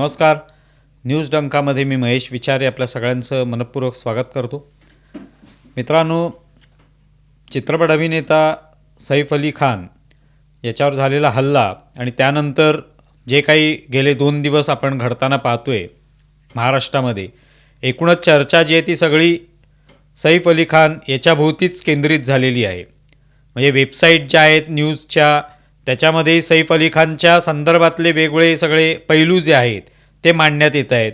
नमस्कार. न्यूज डंकामध्ये मी महेश विचारे आपल्या सगळ्यांचं मनपूर्वक स्वागत करतो. मित्रांनो चित्रपट अभिनेता सैफ अली खान याच्यावर झालेला हल्ला आणि त्यानंतर जे काही गेले दोन दिवस आपण घडताना पाहतो आहे महाराष्ट्रामध्ये एकूणच चर्चा जी आहे ती सगळी सैफ अली खान याच्याभोवतीच केंद्रित झालेली आहे. म्हणजे वेबसाईट ज्या आहेत न्यूजच्या त्याच्यामध्ये सैफ अली खानच्या संदर्भातले वेगवेगळे सगळे पैलू जे आहेत ते मांडण्यात येत आहेत.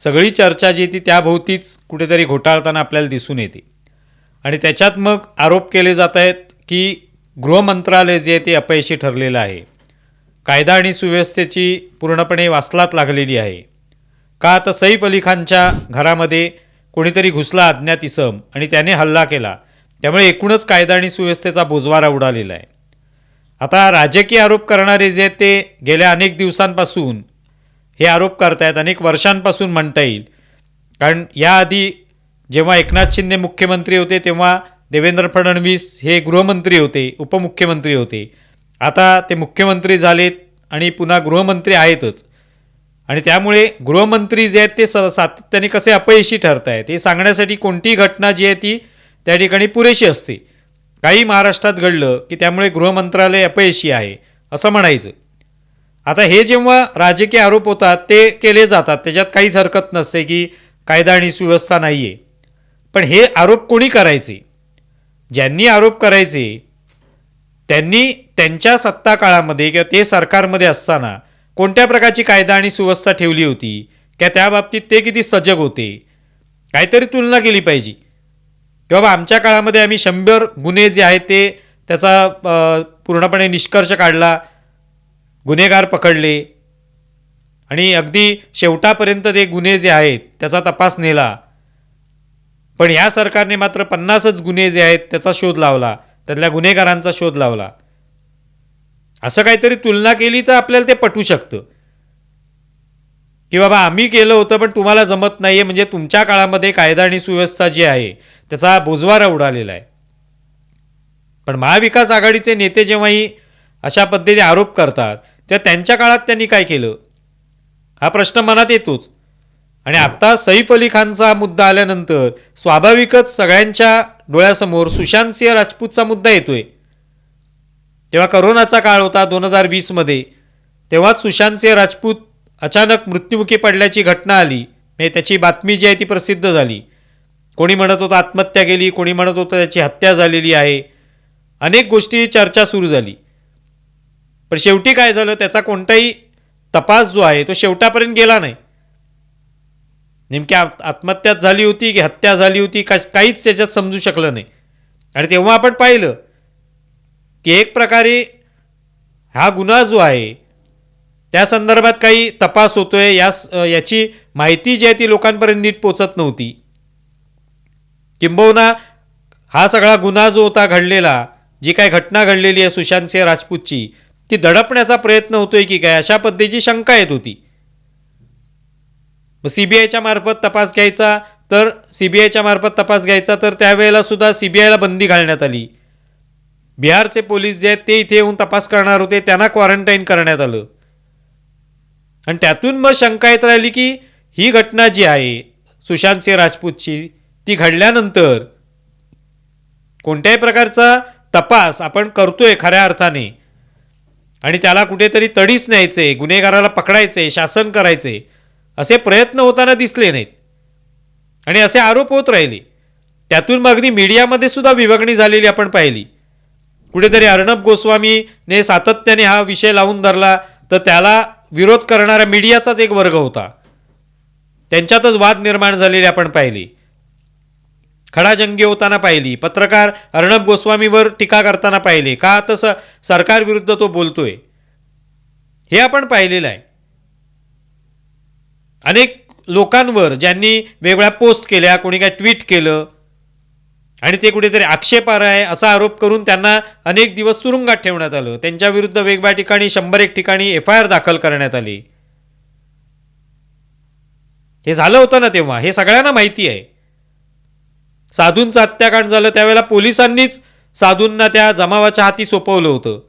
सगळी चर्चा जी ती त्याभोवतीच कुठेतरी घोटाळताना आपल्याला दिसून येते. आणि त्याच्यात मग आरोप केले जात आहेत की गृहमंत्रालय जे आहे ते अपयशी ठरलेलं आहे. कायदा आणि सुव्यवस्थेची पूर्णपणे वासलात लागलेली आहे. का तर सैफ अली खानच्या घरामध्ये कोणीतरी घुसला अज्ञात इसम आणि त्याने हल्ला केला त्यामुळे एकूणच कायदा आणि सुव्यवस्थेचा बोजवारा उडालेला आहे. आता राजकीय आरोप करणारे जे आहेत ते गेल्या अनेक दिवसांपासून हे आरोप करतायत अनेक वर्षांपासून म्हणता येईल. कारण याआधी जेव्हा एकनाथ शिंदे मुख्यमंत्री होते तेव्हा देवेंद्र फडणवीस हे गृहमंत्री होते उपमुख्यमंत्री होते. आता ते मुख्यमंत्री झालेत आणि पुन्हा गृहमंत्री आहेतच. आणि त्यामुळे गृहमंत्री जे आहेत ते स सातत्याने कसे अपयशी ठरत आहेत हे सांगण्यासाठी कोणतीही घटना जी आहे ती त्या ठिकाणी पुरेशी असते. काही महाराष्ट्रात घडलं की त्यामुळे गृहमंत्रालय अपयशी आहे असं म्हणायचं. आता हे जेव्हा राजकीय आरोप होतात ते केले जातात. त्याच्यात काहीच हरकत नसते की कायदा आणि सुव्यवस्था नाही आहे पण हे आरोप कोणी करायचे? ज्यांनी आरोप करायचे त्यांनी त्यांच्या सत्ता काळामध्ये किंवा ते सरकारमध्ये असताना कोणत्या प्रकारची कायदा आणि सुव्यवस्था ठेवली होती? किंवा त्याबाबतीत ते किती सजग होते? काहीतरी तुलना केली पाहिजे. की बाबा आमच्या काळामध्ये आम्ही शंभर गुन्हे जे आहेत ते त्याचा पूर्णपणे निष्कर्ष काढला गुन्हेगार पकडले आणि अगदी शेवटापर्यंत ते गुन्हे जे आहेत त्याचा तपास नेला. पण ह्या सरकारने मात्र पन्नासच गुन्हे जे आहेत त्याचा शोध लावला त्यातल्या गुन्हेगारांचा शोध लावला. असं काहीतरी तुलना केली तर आपल्याला ते पटू शकतं. की बाबा आम्ही केलं होतं पण तुम्हाला जमत नाही आहे म्हणजे तुमच्या काळामध्ये कायदा आणि सुव्यवस्था जी आहे त्याचा बोजवारा उडालेला आहे. पण महाविकास आघाडीचे नेते जेव्हाही अशा पद्धतीने आरोप करतात तेव्हा त्यांच्या काळात त्यांनी काय केलं? हा प्रश्न मनात येतोच. आणि आत्ता सैफ अली खानचा मुद्दा आल्यानंतर स्वाभाविकच सगळ्यांच्या डोळ्यासमोर सुशांत सिंह राजपूतचा मुद्दा येतोय. तेव्हा करोनाचा काळ होता दोन हजार वीसमध्ये. तेव्हाच सुशांत सिंह राजपूत अचानक मृत्युमुखी पडल्याची घटना आली. म्हणजे त्याची बातमी जी आहे ती प्रसिद्ध झाली. कोणी म्हणत होतं आत्महत्या केली कोणी म्हणत होतं त्याची हत्या झालेली आहे. अनेक गोष्टी चर्चा सुरू झाली. पण शेवटी काय झालं त्याचा कोणताही तपास जो आहे तो शेवटापर्यंत गेला नाही. नेमक्या आत्महत्याच झाली होती की हत्या झाली होती का काहीच त्याच्यात समजू शकलं नाही. आणि तेव्हा आपण पाहिलं की एक प्रकारे हा गुन्हा जो आहे त्या संदर्भात काही तपास होतोय यास याची माहिती जी आहे ती लोकांपर्यंत नीट पोचत नव्हती. किंबहुना हा सगळा गुन्हा जो होता घडलेला जी काय घटना घडलेली आहे सुशांत सिंह राजपूतची ती दडपण्याचा प्रयत्न होतोय की काय अशा पद्धतीची शंका येत होती. सी बी आयच्या मार्फत तपास घ्यायचा तर सी बी आयच्या मार्फत तपास घ्यायचा तर त्यावेळेला सुद्धा सी बी आयला बंदी घालण्यात आली. बिहारचे पोलीस जे आहेत ते इथे येऊन तपास करणार होते त्यांना क्वारंटाईन करण्यात आलं. आणि त्यातून मग शंका येत राहिली की ही घटना जी आहे सुशांत सिंह राजपूतची ती घडल्यानंतर कोणत्याही प्रकारचा तपास आपण करतोय खऱ्या अर्थाने. आणि त्याला कुठेतरी तडीच न्यायचे गुन्हेगाराला पकडायचे शासन करायचे असे प्रयत्न होताना दिसले नाहीत. आणि असे आरोप होत राहिले. त्यातून मग अगदी मीडियामध्ये सुद्धा विभागणी झालेली आपण पाहिली. कुठेतरी अर्णब गोस्वामीने सातत्याने हा विषय लावून धरला तर त्याला विरोध करणारा मीडियाचाच एक वर्ग होता. त्यांच्यातच वाद निर्माण झालेली आपण पाहिली. खडाजंगी होताना पाहिली. पत्रकार अर्णब गोस्वामीवर टीका करताना पाहिले. का तसं सरकारविरुद्ध तो बोलतोय? हे आपण पाहिलेलं आहे. अनेक लोकांवर ज्यांनी वेगळ्या पोस्ट केल्या कोणी काय ट्विट केलं आणि ते कुठेतरी आक्षेपार्ह आहे असा आरोप करून त्यांना अनेक दिवस तुरुंगात ठेवण्यात आलं. त्यांच्या विरुद्ध वेगवेगळ्या ठिकाणी शंभर एक ठिकाणी एफ आय आर दाखल करण्यात आली. हे झालं होतं ना तेव्हा. हे सगळ्यांना माहिती आहे. साधूंचं हत्याकांड झालं. त्यावेळेला पोलिसांनीच साधूंना त्या जमावाच्या हाती सोपवलं होतं.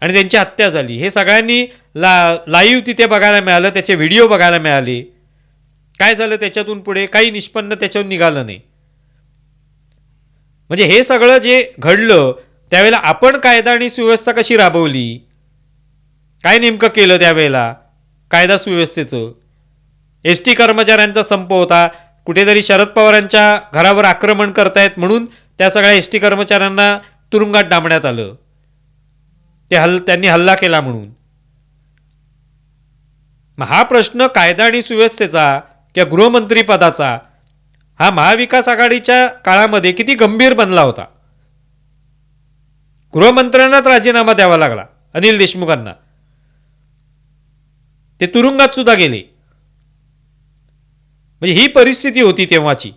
आणि त्यांची हत्या झाली. हे सगळ्यांनी ला लाईव्ह तिथे बघायला मिळालं. त्याचे व्हिडिओ बघायला मिळाले. काय झालं त्याच्यातून पुढे? काही निष्पन्न त्याच्यातून निघालं नाही. म्हणजे हे सगळं जे घडलं त्यावेळेला आपण कायदा आणि सुव्यवस्था कशी राबवली? काय नेमकं केलं त्यावेळेला? कायदा सुव्यवस्थेचं? एस टी कर्मचाऱ्यांचा संप होता. कुठेतरी शरद पवारांच्या घरावर आक्रमण करतायत म्हणून त्या सगळ्या एस टी कर्मचाऱ्यांना तुरुंगात डांबण्यात आलं. ते हल् त्यांनी हल्ला केला म्हणून. मग हा प्रश्न कायदा आणि सुव्यवस्थेचा किंवा गृहमंत्रीपदाचा हा महाविकास आघाडीच्या काळामध्ये किती गंभीर बनला होता. गृहमंत्र्यांनाच राजीनामा द्यावा लागला अनिल देशमुखांना. ते तुरुंगात सुद्धा गेले. म्हणजे ही परिस्थिती होती तेव्हाची.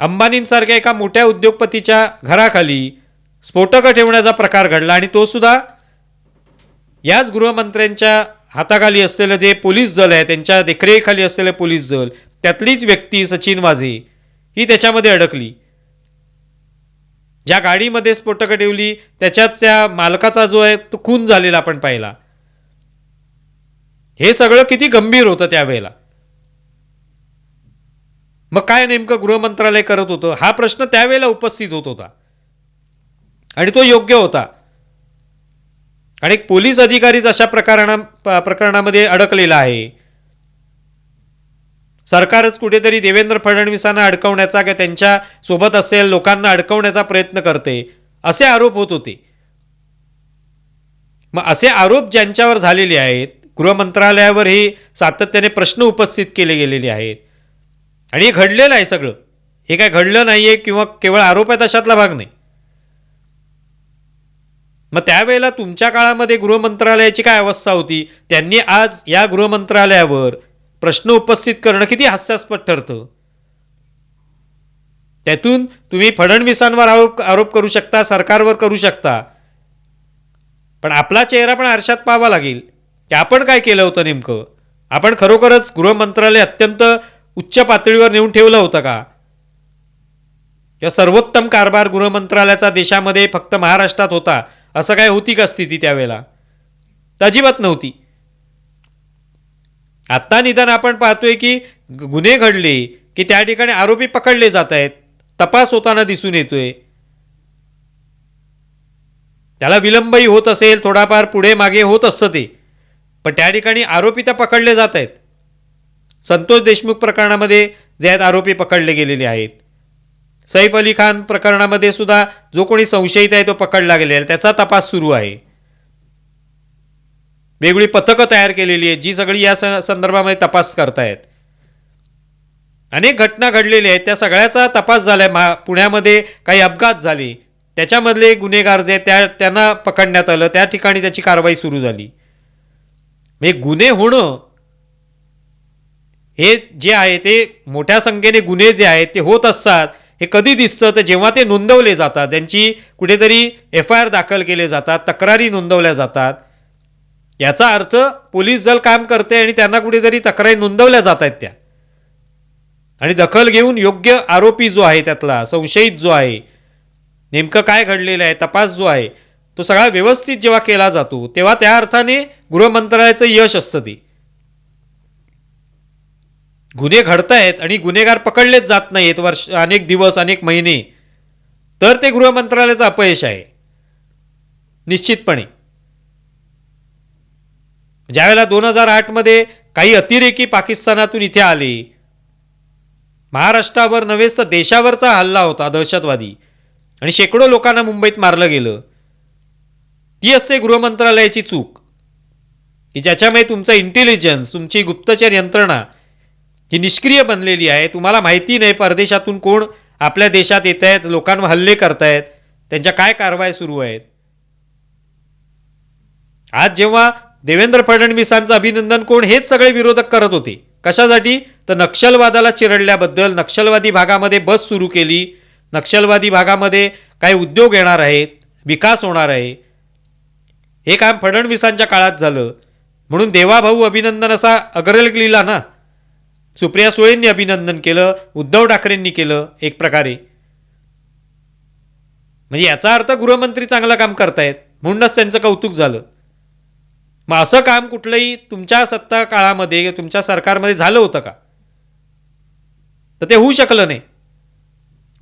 अंबानींसारख्या एका मोठ्या उद्योगपतीच्या घराखाली स्फोटकं ठेवण्याचा प्रकार घडला आणि तो सुद्धा याच गृहमंत्र्यांच्या हाताखाली असलेलं जे पोलीस दल आहे त्यांच्या देखरेखीखाली असलेलं पोलीस दल त्यातलीच व्यक्ती सचिन वाझे ही त्याच्यामध्ये अडकली. ज्या गाडीमध्ये स्फोटकं ठेवली त्याच्यात त्या मालकाचा जो आहे तो खून झालेला आपण पाहिला. हे सगळं किती गंभीर होतं त्यावेळेला. मग काय नेमकं गृहमंत्रालय करत होतं? हा प्रश्न त्यावेळेला उपस्थित होत होता. आणि तो योग्य होता. आणि एक पोलीस अधिकारीच अशा प्रकारणा प्रकरणामध्ये अडकलेला आहे. सरकारच कुठेतरी देवेंद्र फडणवीसांना अडकवण्याचा किंवा त्यांच्यासोबत असेल लोकांना अडकवण्याचा प्रयत्न करते असे आरोप होत होते. मग असे आरोप ज्यांच्यावर झालेले आहेत गृहमंत्रालयावरही सातत्याने प्रश्न उपस्थित केले गेलेले आहेत. आणि हे घडलेलं आहे सगळं. हे काय घडलं नाही आहे किंवा केवळ आरोप आहे तशातला भाग नाही. मग त्यावेळेला तुमच्या काळामध्ये गृहमंत्रालयाची काय अवस्था होती? त्यांनी आज या गृहमंत्रालयावर प्रश्न उपस्थित करणं किती हास्यास्पद ठरतं. त्यातून तुम्ही फडणवीसांवर आरोप आरोप करू शकता सरकारवर करू शकता. पण आपला चेहरा पण आरशात पाहावा लागेल. की आपण काय केलं होतं नेमकं? आपण खरोखरच गृहमंत्रालय अत्यंत उच्च पातळीवर नेऊन ठेवलं होतं का? या सर्वोत्तम कारभार गृहमंत्रालयाचा देशामध्ये फक्त महाराष्ट्रात होता. असं काय होती का स्थिती त्यावेळेला? अजिबात नव्हती. आत्ता निदान आपण पाहतोय की गुन्हे घडले की त्या ठिकाणी आरोपी पकडले जात आहेत तपास होताना दिसून येतोय. त्याला विलंबही होत असेल थोडाफार पुढे मागे होत असतं ते. पण त्या ठिकाणी आरोपी तर पकडले जात आहेत. संतोष देशमुख प्रकरणामध्ये जे आहेत आरोपी पकडले गेलेले आहेत. सैफ अली खान प्रकरणामध्ये सुद्धा जो कोणी संशयित आहे तो पकडला गेलेला आहे. त्याचा तपास सुरू आहे. वेगळी पथकं तयार केलेली आहेत जी सगळी या स- संदर्भामध्ये तपास करतायत. अनेक घटना घडलेल्या आहेत त्या सगळ्याचा तपास झाला आहे मा पुण्यामध्ये काही अपघात झाले. त्याच्यामधले गुन्हेगार जे त्या त्यांना पकडण्यात आलं. त्या ठिकाणी त्याची कारवाई सुरू झाली. म्हणजे गुन्हे होणं हे जे आहे ते मोठ्या संख्येने गुन्हे जे आहेत ते होत असतात. हे कधी दिसतं तर जेव्हा ते नोंदवले जातात त्यांची कुठेतरी एफ आय आर दाखल केले जातात तक्रारी नोंदवल्या जातात. याचा अर्थ पोलीस दल काम करते आणि त्यांना कुठेतरी तक्रारी नोंदवल्या जात आहेत त्या. आणि दखल घेऊन योग्य आरोपी जो आहे त्यातला संशयित जो आहे नेमकं काय घडलेलं आहे तपास जो आहे तो सगळा व्यवस्थित जेव्हा केला जातो तेव्हा त्या अर्थाने गृहमंत्रालयाचं यश असतं ते. गुन्हे घडतायत आणि गुन्हेगार पकडलेच जात नाहीत वर्ष अनेक दिवस अनेक महिने. तर ते गृहमंत्रालयाचं अपयश आहे. निश्चितपणे. ज्यावेळेला दोन हजार आठमध्ये काही अतिरेकी पाकिस्तानातून इथे आले महाराष्ट्रावर नव्हेच तर देशावरचा हल्ला होता दहशतवादी. आणि शेकडो लोकांना मुंबईत मारलं गेलं. ती असते गृहमंत्रालयाची चूक. की ज्याच्यामुळे तुमचा इंटेलिजन्स तुमची गुप्तचर यंत्रणा ही निष्क्रिय बनलेली आहे. तुम्हाला माहिती नाही परदेशातून कोण आपल्या देशात येत आहेत लोकांवर हल्ले करतायत त्यांच्या काय कारवाई सुरू आहेत. आज जेव्हा देवेंद्र फडणवीसांचं अभिनंदन कोण हेच सगळे विरोधक करत होते. कशासाठी? तर नक्षलवादाला चिरडल्याबद्दल नक्षलवादी भागामध्ये बस सुरू केली. नक्षलवादी भागामध्ये काही उद्योग येणार आहेत विकास होणार आहे. हे काम फडणवीसांच्या काळात झालं. म्हणून देवाभाऊ अभिनंदन असा अग्रलेख लिहिला ना. सुप्रिया सुळेंनी अभिनंदन केलं उद्धव ठाकरेंनी केलं एक प्रकारे. म्हणजे याचा अर्थ गृहमंत्री चांगलं काम करतायत म्हणूनच त्यांचं कौतुक झालं. मग असं काम कुठलंही तुमच्या सत्ता काळामध्ये तुमच्या सरकारमध्ये झालं होतं का? तर ते होऊ शकलं नाही.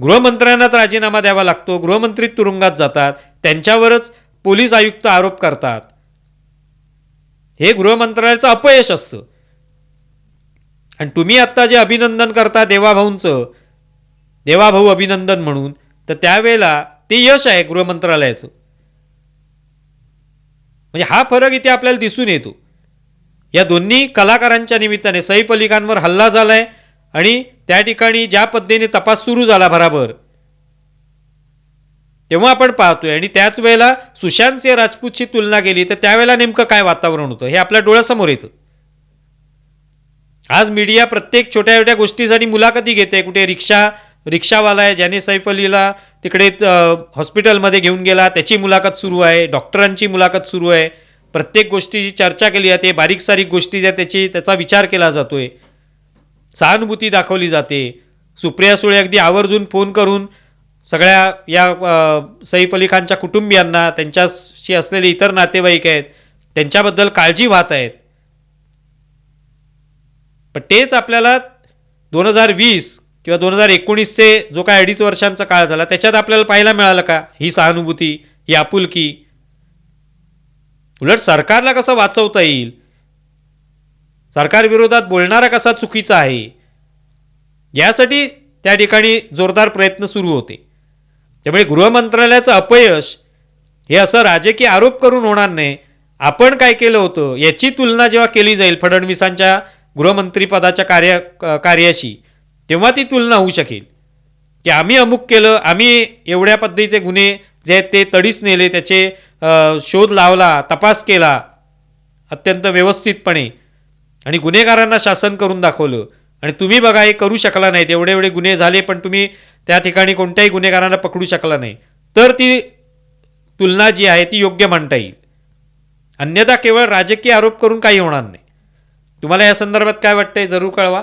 गृहमंत्र्यांनाच राजीनामा द्यावा लागतो. गृहमंत्री तुरुंगात जातात. त्यांच्यावरच पोलीस आयुक्त आरोप करतात. हे गृहमंत्रालयाचं अपयश असतं. आणि तुम्ही आत्ता जे अभिनंदन करता देवाभाऊंचं देवाभाऊ अभिनंदन म्हणून तर त्यावेळेला ते यश आहे गृहमंत्रालयाचं. म्हणजे हा फरक इथे आपल्याला दिसून येतो. या दोन्ही कलाकारांच्या निमित्ताने सैफ अली खानवर हल्ला आहे आणि त्या ठिकाणी ज्या पद्धतीने तपास सुरू झाला बराबर तेव्हा आपण पाहतोय आणि त्याच वेळेला सुशांत सिंह राजपूतची तुलना केली तर त्यावेळेला नेमकं काय वातावरण होतं हे आपल्या डोळ्यासमोर येतं. आज मीडिया प्रत्येक छोट्या छोट्या गोष्टीसाठी मुलाखती घेते कुठे रिक्षा रिक्षावाला आहे ज्याने सैफ अलीला तिकडे हॉस्पिटलमध्ये घेऊन गेला त्याची मुलाखत सुरू आहे डॉक्टरांची मुलाखत सुरू आहे. प्रत्येक गोष्टीची चर्चा केली जाते बारीक सारीक गोष्टी ज्या त्याची त्याचा विचार केला जातोय. सहानुभूती दाखवली जाते. सुप्रिया सुळे अगदी आवर्जून फोन करून सगळ्या या सैफ अली खानच्या कुटुंबियांना त्यांच्याशी असलेले इतर नातेवाईक आहेत त्यांच्याबद्दल काळजी वाहत आहेत. पण तेच आपल्याला दोन हजार वीस किंवा दोन हजार एकोणीसचे जो काय अडीच वर्षांचा काळ झाला त्याच्यात आपल्याला पाहायला मिळालं का? ही सहानुभूती ही आपुलकी. उलट सरकारला कसं वाचवता येईल? सरकारविरोधात बोलणारा कसा चुकीचा आहे? यासाठी त्या ठिकाणी जोरदार प्रयत्न सुरू होते. त्यामुळे गृहमंत्रालयाचं अपयश हे असं राजकीय आरोप करून होणार नाही. आपण काय केलं होतं? याची तुलना जेव्हा केली जाईल फडणवीसांच्या गृहमंत्रीपदाच्या कार्य कार्याशी तेव्हा ती तुलना होऊ शकेल. की आम्ही अमुक केलं आम्ही एवढ्या पद्धतीचे गुन्हे जे आहेत ते तडीस नेले त्याचे शोध लावला तपास केला अत्यंत व्यवस्थितपणे. आणि गुन्हेगारांना शासन करून दाखवलं. आणि तुम्ही बघा हे करू शकला नाहीत. एवढे एवढे गुन्हे झाले पण तुम्ही त्या ठिकाणी कोणत्याही गुन्हेगारांना पकडू शकला नाही. तर ती तुलना जी आहे ती योग्य मांडता येईल. अन्यथा केवळ राजकीय आरोप करून काही होणार नाही. तुम्हाला या संदर्भात काय वाटतंय जरूर कळवा.